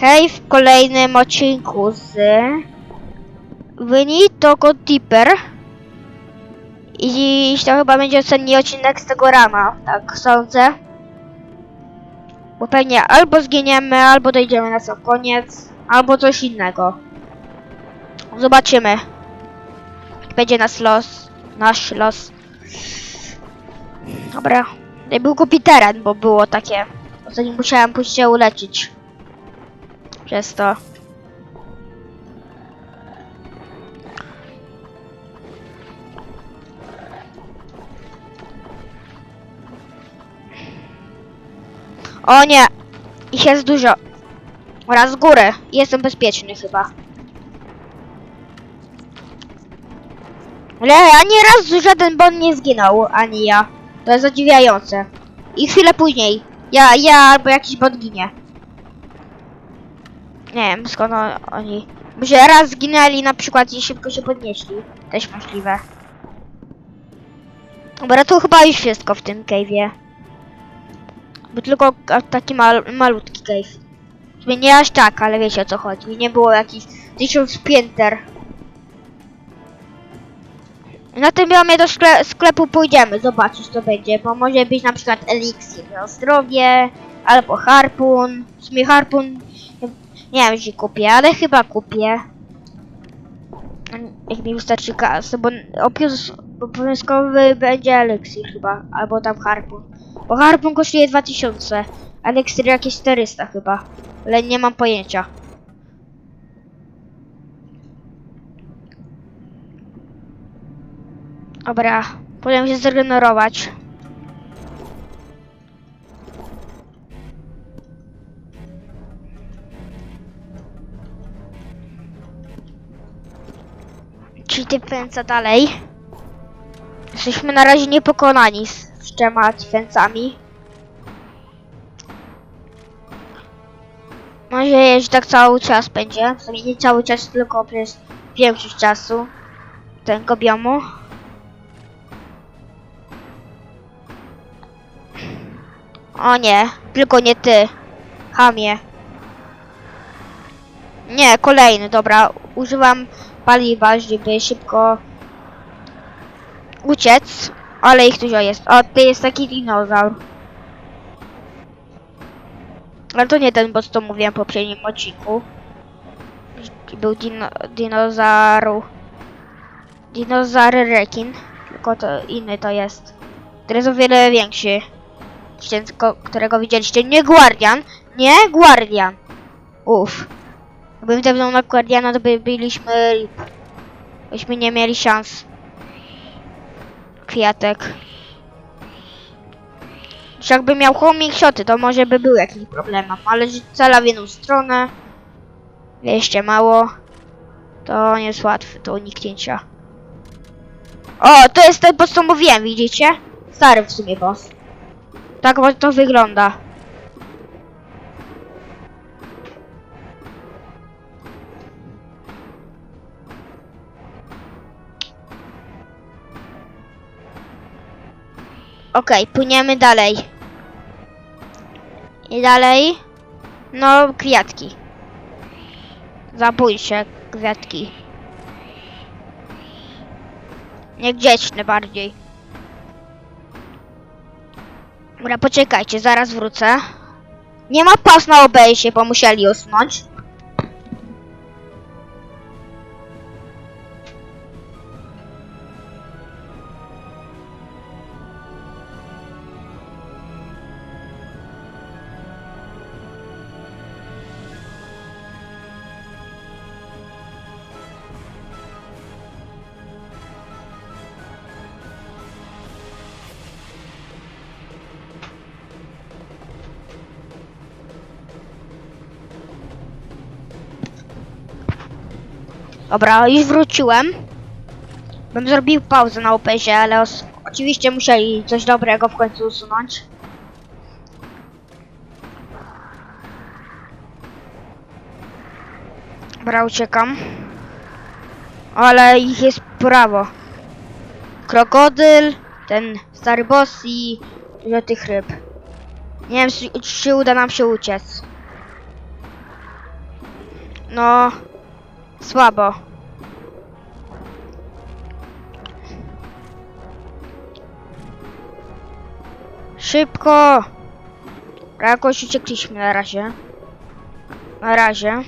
Hej, w kolejnym odcinku z Wyni Toko Tipper. I to chyba będzie ostatni odcinek z tego rana, tak sądzę. Bo pewnie albo zginiemy, albo dojdziemy na sam koniec, albo coś innego. Zobaczymy. Jak będzie nasz los. Nasz los. Dobra. Nie był głupi teren, bo było takie. Zanim musiałem pójść się uleczyć. Przez to. O nie! Ich jest dużo. Oraz z góry. Jestem bezpieczny chyba. Ale ani raz żaden bon nie zginął, ani ja. To jest zadziwiające. I chwilę później. Ja, ja albo jakiś bot ginie. Nie wiem skąd oni. Może raz zginęli na przykład i szybko się podnieśli. Też możliwe. Dobra, to chyba już wszystko w tym cave'ie. Bo tylko taki mal, malutki cave. Sumie Nie aż tak, ale wiecie o co chodzi. Nie było jakichś tysiąc pięter. Na tym biomie do skle sklepu pójdziemy zobaczyć co będzie, bo może być na przykład eliksir na zdrowie, albo harpun. W sumie harpun nie wiem, czy kupię, ale chyba kupię. Jak mi wystarczy kasy, bo obowiązkowy będzie eliksir chyba, albo tam harpun. Bo harpun kosztuje 2000, eliksir jakieś 400 chyba, ale nie mam pojęcia. Dobra, powinien się zregenerować. Czyli pęca dalej. Jesteśmy na razie niepokonani z, z trzema defensami. Mam nadzieję, że tak cały czas będzie. W sumie nie cały czas, tylko przez większość czasu tego biomu. O nie, tylko nie ty. Hamie. Nie, kolejny, dobra. Używam paliwa, żeby szybko uciec. Ale ich dużo jest. O, ty jest taki dinozaur. Ale to nie ten, bo co mówiłem w poprzednim odcinku. Był dino, dinozauru. Dinozaur rekin. Tylko to inny to jest. Który jest o wiele większy. ten, którego widzieliście. Nie Guardian. Nie Guardian. Uff. Gdybym zepnął na Guardiana, to by byliśmy... Byśmy nie mieli szans. Kwiatek. Czy jakby miał homing shoty, to może by był jakiś problem. Ale że cala w jedną stronę. Jeszcze mało. To nie jest łatwe do uniknięcia. O, to jest ten boss, co mówiłem, widzicie? Stary w sumie boss. Tak to wygląda. Okej, płyniemy dalej. I dalej. No, kwiatki. Zabójcze kwiatki. Niegrzeczne bardziej. Dobra, poczekajcie, zaraz wrócę. Nie ma pas na obejście, bo musieli usnąć. Dobra, już wróciłem. Bym zrobił pauzę na opezie, ale oczywiście musieli coś dobrego w końcu usunąć. Dobra, uciekam. Ale ich jest prawo. Krokodyl, ten stary boss i dużo tych ryb. Nie wiem, czy uda nam się uciec. No, słabo. Szybko! Jakoś uciekliśmy na razie. Na razie.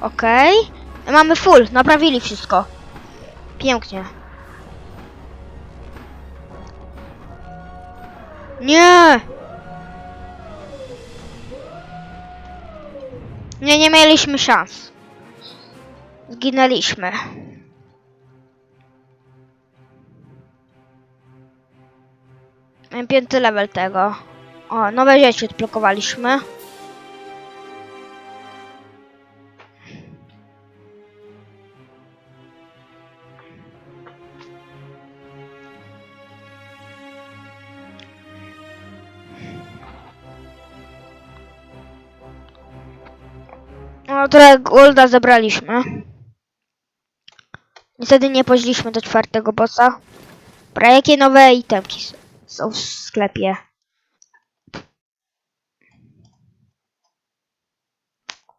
Okej. Mamy full, naprawili wszystko. Pięknie. Nie! Nie, mieliśmy szans. Zginęliśmy. Piąty level tego. O, nowe rzeczy odblokowaliśmy. No, trochę golda zebraliśmy. Niestety nie poźliśmy do czwartego bossa. Dobra, jakie nowe itemki są w sklepie?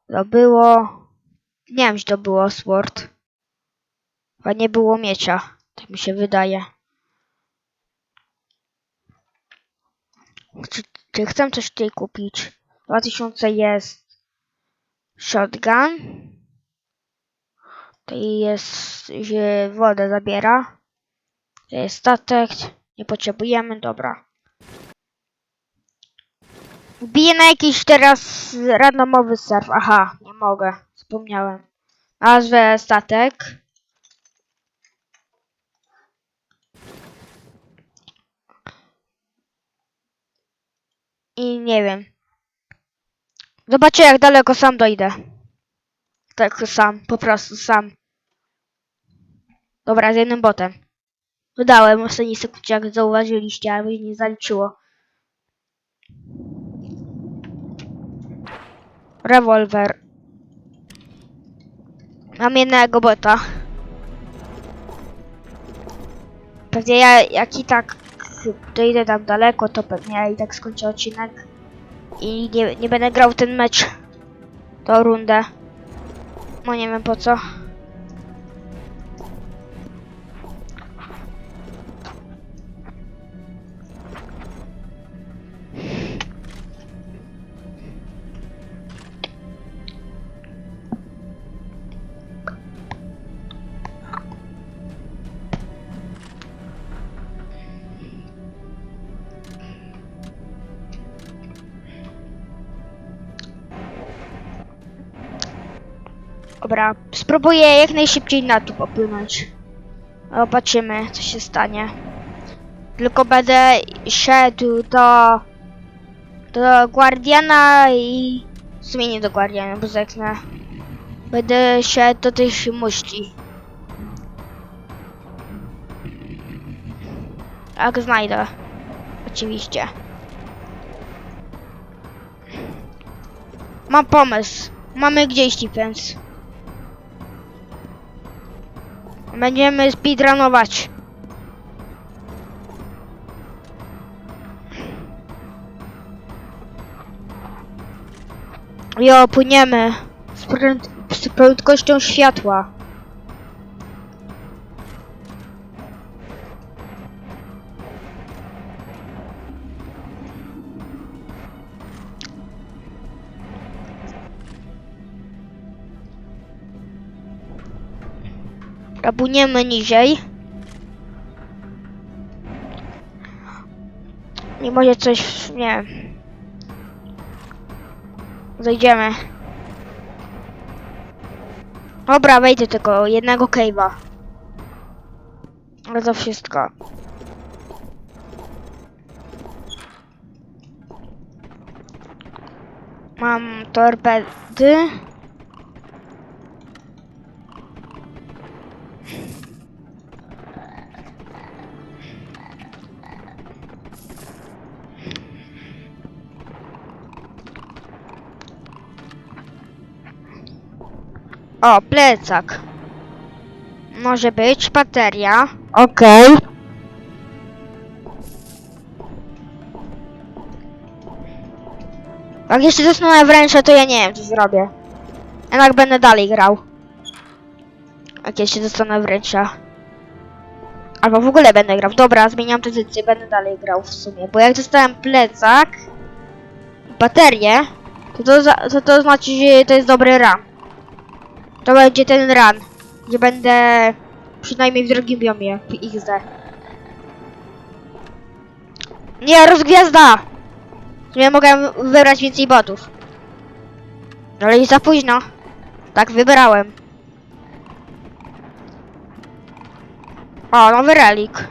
To było... Nie wiem, czy to było Sword. Chyba nie było miecza. Tak mi się wydaje. Czy, czy chcę coś tutaj kupić? 2000 jest shotgun. To jest, że wodę zabiera. To jest statek. Nie potrzebujemy, dobra. Wbiję na jakiś teraz randomowy serw. Aha, nie mogę. Zapomniałem. Nazwę statek. I nie wiem. Zobaczę jak daleko sam dojdę. Tak sam, po prostu sam. Dobra, z jednym botem. Dodałem ostatni sekundzie, jak zauważyliście, ale nie zaliczyło. Rewolwer. Mam jednego bota. Pewnie ja, jak i tak dojdę tam daleko, to pewnie ja i tak skończę odcinek. I nie, nie będę grał ten mecz. Tą rundę. No nie wiem po co. Dobra, spróbuję jak najszybciej na tu popłynąć. Zobaczymy, co się stanie. Tylko będę szedł do... do Guardiana i... W sumie nie do Guardiana, bo zeknę. Będę szedł do tych muszli. Jak znajdę. Oczywiście. Mam pomysł. Mamy gdzieś defense. Będziemy speedrunować. Jo, płyniemy z, pręd z prędkością światła. Rabuniemy niżej. Nie może coś, nie. Zejdziemy. Dobra, wejdę tylko jednego cave'a. Ale to wszystko. Mam torpedy. O, plecak. Może być bateria. Okej. Jak jeszcze dostanę wręcze, to ja nie wiem, co zrobię. Jednak będę dalej grał. Jak jeszcze dostanę wręcza. Albo w ogóle będę grał. Dobra, zmieniam pozycję, będę dalej grał w sumie. Bo jak dostałem plecak, baterię, to to, to to znaczy, że to jest dobry run. To będzie ten run, gdzie będę przynajmniej w drugim biomie, w XD. Nie, rozgwiazda! Nie mogę wybrać więcej botów. Ale już za późno. Tak wybrałem. O, nowy relik.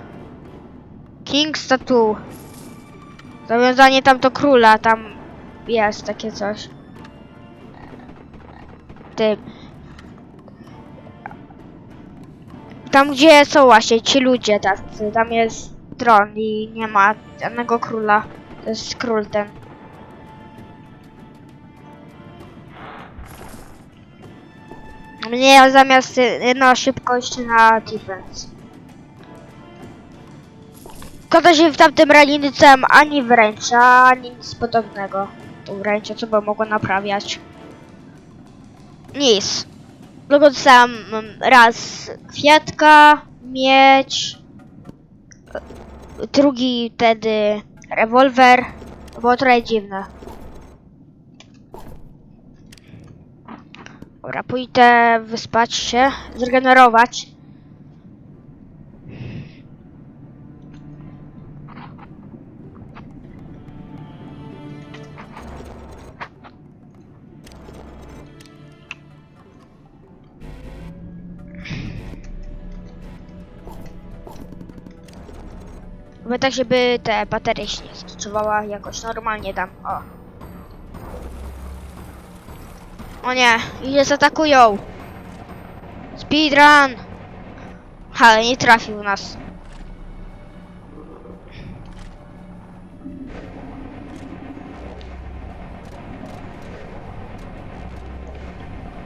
King Statue. Zawiązanie tam do króla, tam jest takie coś. Tym. Tam gdzie są właśnie ci ludzie tacy, tam jest tron i nie ma żadnego króla. To jest król ten. Mnie zamiast na szybkość na defense. Szkoda, że w tamtym ranie ani wręcza, ani nic podobnego. To wręcze, co by mogło naprawiać. Nic. Tylko dostałem mm, raz kwiatka, miecz, y, drugi wtedy rewolwer. To było trochę dziwne. Dobra, pójdę wyspać się, zregenerować. Tak, żeby te baterie się nie zkiczowała jakoś normalnie tam. O. O nie, ile zaatakują. Speedrun! Ale nie trafił nas.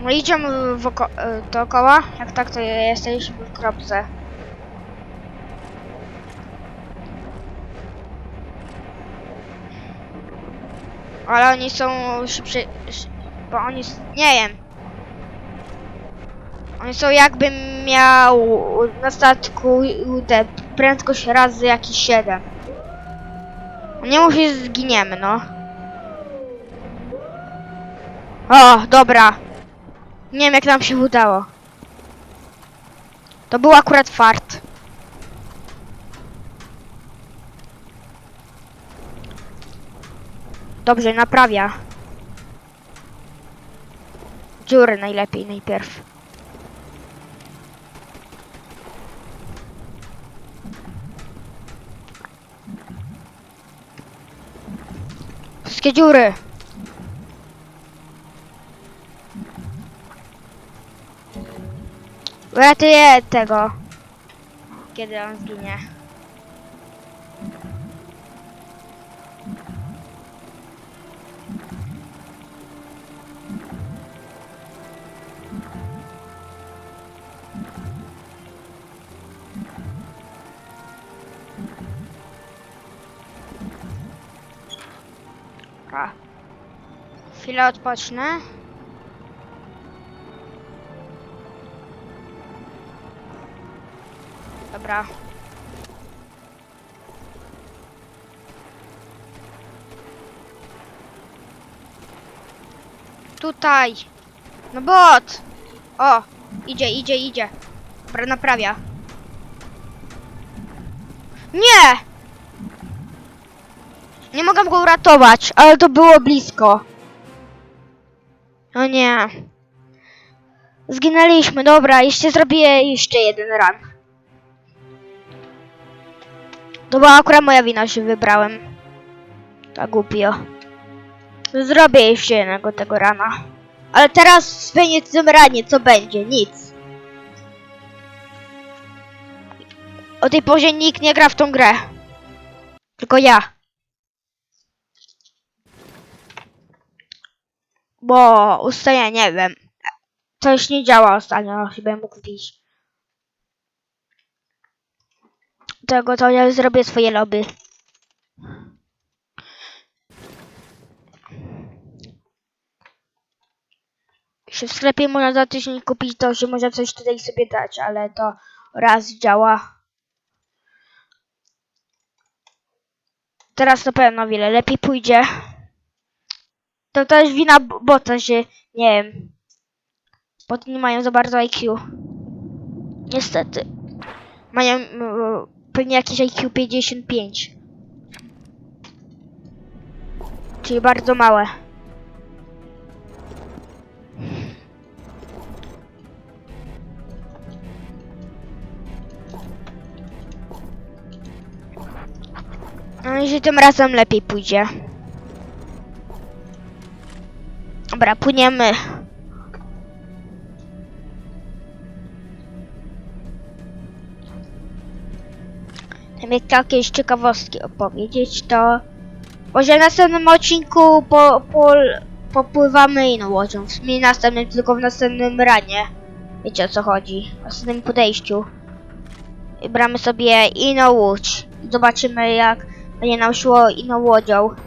No idziemy e, dookoła. Jak tak, to jesteśmy w kropce. Ale oni są szybszy... szy- Bo oni... Nie wiem. Oni są jakbym miał na statku te prędkość razy jakieś 7. Nie mów, że zginiemy, no. O, dobra. Nie wiem, jak nam się udało. To był akurat fart. Dobrze, naprawia. Dziury najlepiej najpierw. Wszystkie dziury. Uratuję tego. Kiedy on zginie. Dobra. Chwilę odpocznę. Dobra. Tutaj. No bot. O, idzie, idzie, idzie. Dobra, naprawia. Nie! Nie mogę go uratować, ale to było blisko. O nie. Zginęliśmy, dobra, jeszcze zrobię jeszcze jeden run. To była akurat moja wina, że wybrałem. Tak głupio. Zrobię jeszcze jednego tego rana. Ale teraz w tym ranie co będzie? Nic. O tej porze nikt nie gra w tą grę. Tylko ja. Bo ustaję, nie wiem. Coś nie działa ostatnio, chyba mógł wbić. Tego to ja zrobię swoje lobby. Jeśli w sklepie można za tydzień kupić, to się można coś tutaj sobie dać, ale to raz działa. Teraz na pewno wiele lepiej pójdzie. To też wina b- bota, że nie wiem. Boty nie mają za bardzo IQ. Niestety. Mają pewnie jakieś IQ 55. Czyli bardzo małe. No i że tym razem lepiej pójdzie. Dobra, płyniemy. Jak jakieś ciekawostki opowiedzieć, to może w następnym odcinku po, po, popływamy inną łodzią. W sumie następnym, tylko w następnym ranie. Wiecie o co chodzi. W następnym podejściu. I bramy sobie inną łódź. Zobaczymy jak będzie nam szło inną łodzią.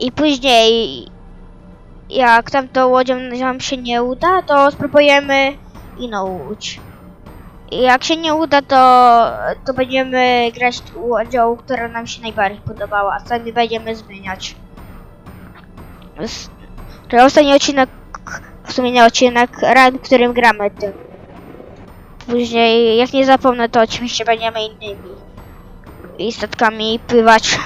I później, jak tamtą łodzią nam się nie uda, to spróbujemy inną łódź. I jak się nie uda, to, to będziemy grać łodzią, która nam się najbardziej podobała, a sami będziemy zmieniać. To ostatni odcinek, w sumie nie odcinek, run, którym gramy tym. Później, jak nie zapomnę, to oczywiście będziemy innymi i pływać.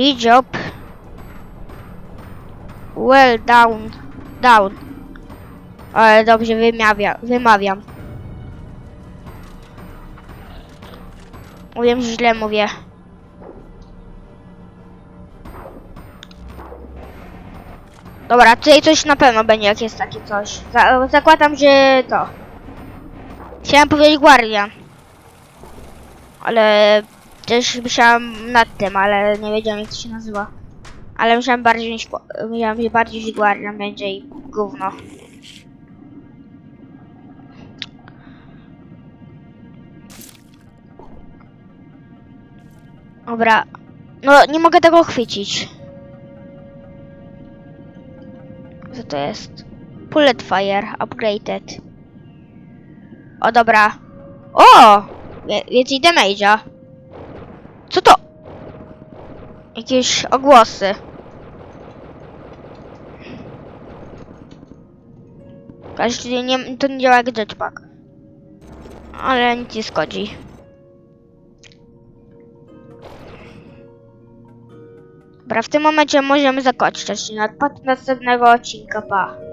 Great job. Well down. Down. Ale dobrze wymawia, wymawiam. Wiem, że źle mówię. Dobra, tutaj coś na pewno będzie, jak jest takie coś. Za, zakładam, że to. Chciałem powiedzieć Guardian. Ale też myślałem nad tym, ale nie wiedziałem jak to się nazywa. Ale myślałem bardziej niż myślałem, że bardziej że Guardian będzie i gówno. Dobra. No, nie mogę tego chwycić. Co to jest? Bullet Fire Upgraded. O, dobra. O! Więcej damage'a. Co to? Jakieś ogłosy. Każdy nie, to nie działa jak jetpack. Ale nic nie szkodzi. Dobra, w tym momencie możemy zakończyć. Od następnego odcinka, pa.